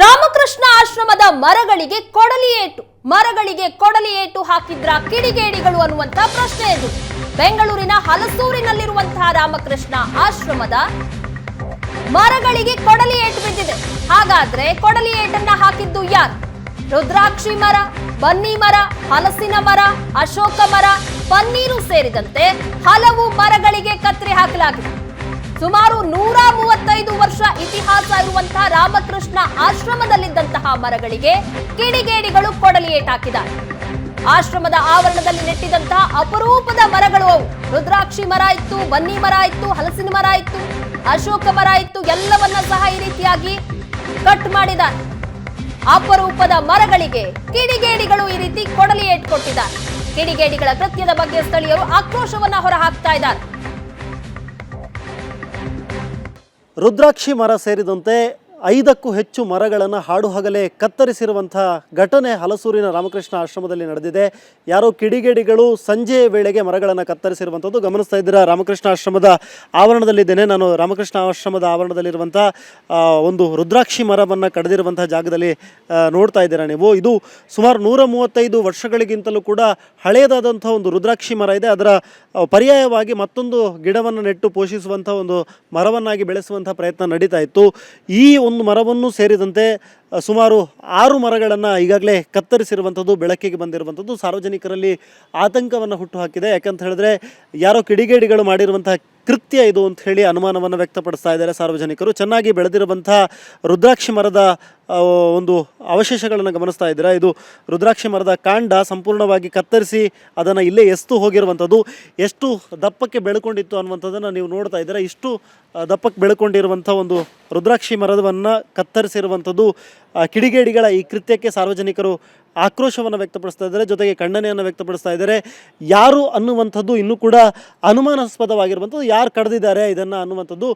ರಾಮಕೃಷ್ಣ ಆಶ್ರಮದ ಮರಗಳಿಗೆ ಕೊಡಲಿ ಏಟು. ಮರಗಳಿಗೆ ಕೊಡಲಿ ಏಟು ಹಾಕಿದ್ರ ಕಿಡಿಗೇಡಿಗಳು ಅನ್ನುವಂತ ಪ್ರಶ್ನೆ ಇದು. ಬೆಂಗಳೂರಿನ ಹಲಸೂರಿನಲ್ಲಿರುವಂತಹ ರಾಮಕೃಷ್ಣ ಆಶ್ರಮದ ಮರಗಳಿಗೆ ಕೊಡಲಿ ಏಟು ಬಿದ್ದಿದೆ. ಹಾಗಾದ್ರೆ ಕೊಡಲಿ ಏಟನ್ನ ಹಾಕಿದ್ದು ಯಾರು? ರುದ್ರಾಕ್ಷಿ ಮರ, ಬನ್ನಿ ಮರ, ಹಲಸಿನ ಮರ, ಅಶೋಕ ಮರ, ಪನ್ನೀರು ಸೇರಿದಂತೆ ಹಲವು ಮರಗಳಿಗೆ ಕತ್ತರಿ ಹಾಕಲಾಗಿದೆ. ಸುಮಾರು ನೂರ ಮೂವತ್ತೈದು ವರ್ಷ ಇತಿಹಾಸ ಇರುವಂತಹ ರಾಮಕೃಷ್ಣ ಆಶ್ರಮದಲ್ಲಿದ್ದಂತಹ ಮರಗಳಿಗೆ ಕಿಡಿಗೇಡಿಗಳು ಕೊಡಲಿ ಏಟಾಕಿದ್ದಾರೆ ಆಶ್ರಮದ ಆವರಣದಲ್ಲಿ ನೆಟ್ಟಿದಂತಹ ಅಪರೂಪದ ಮರಗಳು ಅವು. ರುದ್ರಾಕ್ಷಿ ಮರ ಇತ್ತು, ಬನ್ನಿ ಮರ ಇತ್ತು, ಹಲಸಿನ ಮರ ಇತ್ತು, ಅಶೋಕ ಮರ ಇತ್ತು, ಎಲ್ಲವನ್ನ ಸಹ ಈ ರೀತಿಯಾಗಿ ಕಟ್ ಮಾಡಿದ್ದಾರೆ. ಅಪರೂಪದ ಮರಗಳಿಗೆ ಕಿಡಿಗೇಡಿಗಳು ಈ ರೀತಿ ಕೊಡಲಿ ಏಟ್ ಕೊಟ್ಟಿದ್ದಾರೆ ಕಿಡಿಗೇಡಿಗಳ ಕೃತ್ಯದ ಬಗ್ಗೆ ಸ್ಥಳೀಯರು ಆಕ್ರೋಶವನ್ನ ಹೊರಹಾಕ್ತಾ ಇದ್ದಾರೆ. ರುದ್ರಾಕ್ಷಿ ಮರ ಸೇರಿದಂತೆ ಐದಕ್ಕೂ ಹೆಚ್ಚು ಮರಗಳನ್ನು ಹಾಡು ಹಗಲೇ ಕತ್ತರಿಸಿರುವಂಥ ಘಟನೆ ಹಲಸೂರಿನ ರಾಮಕೃಷ್ಣ ಆಶ್ರಮದಲ್ಲಿ ನಡೆದಿದೆ. ಯಾರೋ ಕಿಡಿಗೇಡಿಗಳು ಸಂಜೆ ವೇಳೆಗೆ ಮರಗಳನ್ನು ಕತ್ತರಿಸಿರುವಂಥದ್ದು ಗಮನಿಸ್ತಾ ಇದ್ದೀರಾ? ರಾಮಕೃಷ್ಣ ಆಶ್ರಮದ ಆವರಣದಲ್ಲಿದ್ದೇನೆ. ನಾನು ರಾಮಕೃಷ್ಣ ಆಶ್ರಮದ ಆವರಣದಲ್ಲಿರುವಂಥ ಒಂದು ರುದ್ರಾಕ್ಷಿ ಮರವನ್ನು ಕಡಿದಿರುವಂಥ ಜಾಗದಲ್ಲಿ ನೋಡ್ತಾ ಇದ್ದೀರಾ ನೀವು? ಇದು ಸುಮಾರು ನೂರ ಮೂವತ್ತೈದು ವರ್ಷಗಳಿಗಿಂತಲೂ ಕೂಡ ಹಳೆಯದಾದಂಥ ಒಂದು ರುದ್ರಾಕ್ಷಿ ಮರ ಇದೆ. ಅದರ ಪರ್ಯಾಯವಾಗಿ ಮತ್ತೊಂದು ಗಿಡವನ್ನು ನೆಟ್ಟು ಪೋಷಿಸುವಂಥ ಒಂದು ಮರವನ್ನಾಗಿ ಬೆಳೆಸುವಂಥ ಪ್ರಯತ್ನ ನಡೀತಾ ಇತ್ತು. ಈ ಮರವನ್ನು ಸೇರಿದಂತೆ ಸುಮಾರು ಆರು ಮರಗಳನ್ನು ಈಗಾಗಲೇ ಕತ್ತರಿಸಿರುವಂಥದ್ದು, ಬೆಳಕಿಗೆ ಬಂದಿರುವಂಥದ್ದು ಸಾರ್ವಜನಿಕರಲ್ಲಿ ಆತಂಕವನ್ನು ಹುಟ್ಟುಹಾಕಿದೆ ಯಾಕಂತ ಹೇಳಿದ್ರೆ, ಯಾರೋ ಕಿಡಿಗೇಡಿಗಳು ಮಾಡಿರುವಂಥ ಕೃತ್ಯ ಇದು ಅಂತ ಹೇಳಿ ಅನುಮಾನವನ್ನು ವ್ಯಕ್ತಪಡಿಸ್ತಾ ಇದ್ದಾರೆ ಸಾರ್ವಜನಿಕರು. ಚೆನ್ನಾಗಿ ಬೆಳೆದಿರುವಂಥ ರುದ್ರಾಕ್ಷಿ ಮರದ ಒಂದು ಅವಶೇಷಗಳನ್ನು ಗಮನಿಸ್ತಾ ಇದ್ದೀರ? ಇದು ರುದ್ರಾಕ್ಷಿ ಮರದ ಕಾಂಡ ಸಂಪೂರ್ಣವಾಗಿ ಕತ್ತರಿಸಿ ಅದನ್ನು ಇಲ್ಲೇ ಎಸ್ತು ಹೋಗಿರುವಂಥದ್ದು. ಎಷ್ಟು ದಪ್ಪಕ್ಕೆ ಬೆಳ್ಕೊಂಡಿತ್ತು ಅನ್ನುವಂಥದ್ದನ್ನು ನೀವು ನೋಡ್ತಾ ಇದ್ದೀರ? ಇಷ್ಟು ದಪ್ಪಕ್ಕೆ ಬೆಳ್ಕೊಂಡಿರುವಂಥ ಒಂದು ರುದ್ರಾಕ್ಷಿ ಮರದವನ್ನು ಕತ್ತರಿಸಿರುವಂಥದ್ದು ಕಿಡಿಗೇಡಿಗಳ ಈ ಕೃತ್ಯಕ್ಕೆ ಸಾರ್ವಜನಿಕರು ಆಕ್ರೋಶವನ್ನು ವ್ಯಕ್ತಪಡಿಸ್ತಾ ಇದ್ದಾರೆ, ಜೊತೆಗೆ ಖಂಡನೆಯನ್ನು ವ್ಯಕ್ತಪಡಿಸ್ತಾ ಇದ್ದಾರೆ. ಯಾರು ಅನ್ನುವಂಥದ್ದು ಇನ್ನೂ ಕೂಡ ಅನುಮಾನಾಸ್ಪದವಾಗಿರುವಂಥದ್ದು, ಯಾರು ಕಡ್ದಿದ್ದಾರೆ ಇದನ್ನು ಅನ್ನುವಂಥದ್ದು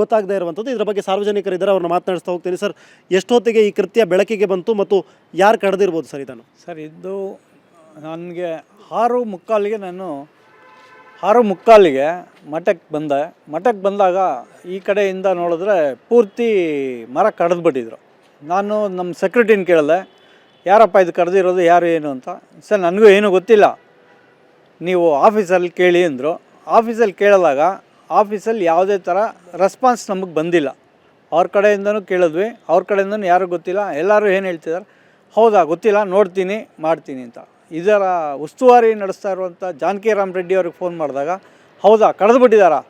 ಗೊತ್ತಾಗದೆ ಇರುವಂಥದ್ದು. ಇದರ ಬಗ್ಗೆ ಸಾರ್ವಜನಿಕರಿದ್ದಾರೆ ಅವ್ರನ್ನ ಮಾತನಾಡಿಸ್ತಾ ಹೋಗ್ತೀನಿ ಸರ್. ಎಷ್ಟೊತ್ತಿಗೆ ಈ ಕೃತ್ಯ ಬೆಳಕಿಗೆ ಬಂತು ಮತ್ತು ಯಾರು ಕಡ್ದಿರ್ಬೋದು ಸರ್ ಇದನ್ನು? ಸರ್, ಇದು ನನಗೆ ಆರು ಮುಕ್ಕಾಲಿಗೆ ನಾನು, ಆರು ಮುಕ್ಕಾಲಿಗೆ ಮಠಕ್ಕೆ ಬಂದೆ. ಮಠಕ್ಕೆ ಬಂದಾಗ ಈ ಕಡೆಯಿಂದ ನೋಡಿದ್ರೆ ಪೂರ್ತಿ ಮರ ಕಡ್ದುಬಿಟ್ಟಿದ್ರು. ನಾನು ನಮ್ಮ ಸೆಕ್ರೆಟಿನ ಕೇಳಿದೆ. ಯಾರಪ್ಪ ಇದು ಕರೆದಿರೋದು, ಯಾರು ಏನು ಅಂತ. ಸರ್, ನನಗೂ ಏನೂ ಗೊತ್ತಿಲ್ಲ. ನೀವು ಆಫೀಸಲ್ಲಿ ಕೇಳಿ ಅಂದರು. ಆಫೀಸಲ್ಲಿ ಕೇಳಿದಾಗ ಆಫೀಸಲ್ಲಿ ಯಾವುದೇ ಥರ ರೆಸ್ಪಾನ್ಸ್ ನಮಗೆ ಬಂದಿಲ್ಲ. ಅವ್ರ ಕಡೆಯಿಂದನೂ ಕೇಳಿದ್ವಿ, ಅವ್ರ ಕಡೆಯಿಂದನೂ ಯಾರೂ ಗೊತ್ತಿಲ್ಲ. ಎಲ್ಲರೂ ಏನು ಹೇಳ್ತಿದ್ದಾರೆ ಹೌದಾ, ಗೊತ್ತಿಲ್ಲ, ನೋಡ್ತೀನಿ, ಮಾಡ್ತೀನಿ ಅಂತ. ಇದರ ಉಸ್ತುವಾರಿ ನಡೆಸ್ತಾ ಇರುವಂಥ ಜಾನಕಿರಾಮ್ ರೆಡ್ಡಿ ಅವ್ರಿಗೆ ಫೋನ್ ಮಾಡಿದಾಗ, ಹೌದಾ ಕಳೆದುಬಿಟ್ಟಿದ್ದಾರಾ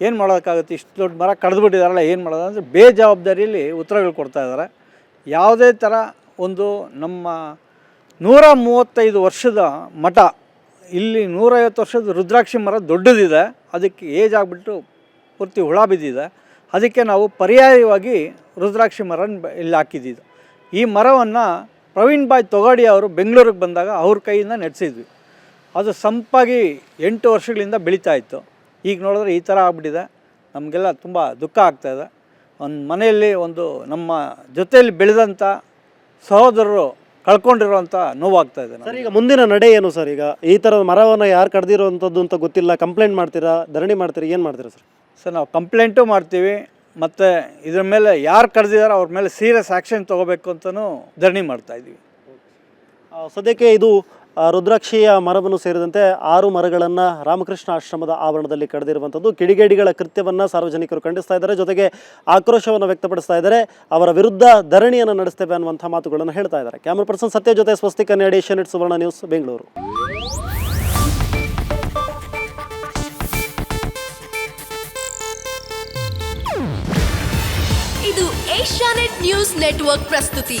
ಏನು ಮಾಡೋಕ್ಕಾಗುತ್ತೆ ಇಷ್ಟು ದೊಡ್ಡ ಮರ ಕಳೆದುಬಿಟ್ಟಿದಾರಲ್ಲ ಏನು ಮಾಡೋದು? ಅಂದರೆ ಬೇಜವಾಬ್ದಾರಿಯಲ್ಲಿ ಉತ್ತರಗಳು ಕೊಡ್ತಾ ಇದ್ದಾರೆ ಯಾವುದೇ ಥರ ಒಂದು ನಮ್ಮ ನೂರ ಮೂವತ್ತೈದು ವರ್ಷದ ಮಠ. ಇಲ್ಲಿ ನೂರೈವತ್ತು ವರ್ಷದ ರುದ್ರಾಕ್ಷಿ ಮರ ದೊಡ್ಡದಿದೆ. ಅದಕ್ಕೆ ಏಜ್ ಆಗಿಬಿಟ್ಟು ಪೂರ್ತಿ ಹುಳ ಬಿದ್ದಿದೆ. ಅದಕ್ಕೆ ನಾವು ಪರ್ಯಾಯವಾಗಿ ರುದ್ರಾಕ್ಷಿ ಮರ ಇಲ್ಲಿ ಹಾಕಿದ್ದಿದ್ದು ಈ ಮರವನ್ನು ಪ್ರವೀಣ್ ಬಾಯ್ ತೊಗಾಡಿ ಅವರು ಬೆಂಗಳೂರಿಗೆ ಬಂದಾಗ ಅವ್ರ ಕೈಯಿಂದ ನೆಡೆಸಿದ್ವಿ. ಅದು ಸಂಪಾಗಿ ಎಂಟು ವರ್ಷಗಳಿಂದ ಬೆಳೀತಾ ಇತ್ತು. ಈಗ ನೋಡಿದ್ರೆ ಈ ಥರ ಆಗ್ಬಿಟ್ಟಿದೆ. ನಮಗೆಲ್ಲ ತುಂಬ ದುಃಖ ಆಗ್ತಾಯಿದೆ ಒಂದು ಮನೆಯಲ್ಲಿ ಒಂದು ನಮ್ಮ ಜೊತೆಯಲ್ಲಿ ಬೆಳೆದಂಥ ಸಹೋದರರು ಕಳ್ಕೊಂಡಿರುವಂಥ ನೋವಾಗ್ತಾ ಇದೆ ಸರ್ ಈಗ ಮುಂದಿನ ನಡೆ ಏನು ಸರ್? ಈಗ ಈ ಥರದ ಮರವನ್ನು ಯಾರು ಕಡ್ದಿರುವಂಥದ್ದು ಅಂತ ಗೊತ್ತಿಲ್ಲ. ಕಂಪ್ಲೇಂಟ್ ಮಾಡ್ತೀರಾ? ಧರಣಿ ಮಾಡ್ತೀರಾ? ಏನು ಮಾಡ್ತೀರಾ ಸರ್? ಸರ್ ನಾವು ಕಂಪ್ಲೇಂಟು ಮಾಡ್ತೀವಿ. ಮತ್ತು ಇದ್ರ ಮೇಲೆ ಯಾರು ಕರೆದಿದಾರೋ ಅವ್ರ ಮೇಲೆ ಸೀರಿಯಸ್ ಆ್ಯಕ್ಷನ್ ತೊಗೋಬೇಕು ಅಂತಲೂ ಧರಣಿ ಮಾಡ್ತಾ ಇದ್ದೀವಿ. ಸದ್ಯಕ್ಕೆ ಇದು ರುದ್ರಾಕ್ಷಿಯ ಮರವನ್ನು ಸೇರಿದಂತೆ ಆರು ಮರಗಳನ್ನು ರಾಮಕೃಷ್ಣ ಆಶ್ರಮದ ಆವರಣದಲ್ಲಿ ಕಡಿದಿರುವಂಥದ್ದು. ಕಿಡಿಗೇಡಿಗಳ ಕೃತ್ಯವನ್ನು ಸಾರ್ವಜನಿಕರು ಖಂಡಿಸ್ತಾ ಇದ್ದಾರೆ. ಜೊತೆಗೆ ಆಕ್ರೋಶವನ್ನು ವ್ಯಕ್ತಪಡಿಸ್ತಾ ಇದ್ದಾರೆ. ಅವರ ವಿರುದ್ಧ ಧರಣಿಯನ್ನು ನಡೆಸ್ತೇವೆ ಅನ್ನುವಂಥ ಮಾತುಗಳನ್ನು ಹೇಳ್ತಾ ಇದ್ದಾರೆ. ಕ್ಯಾಮರಾ ಪರ್ಸನ್ ಸತ್ಯ ಜೊತೆ ಸ್ವಸ್ತಿ ಕನ್ನಡ ಏಷ್ಯಾ ನೆಟ್ ಸುವರ್ಣ ನ್ಯೂಸ್, ಬೆಂಗಳೂರು. ಇದು ಏಷ್ಯಾನೆಟ್ ನ್ಯೂಸ್ ನೆಟ್ವರ್ಕ್ ಪ್ರಸ್ತುತಿ.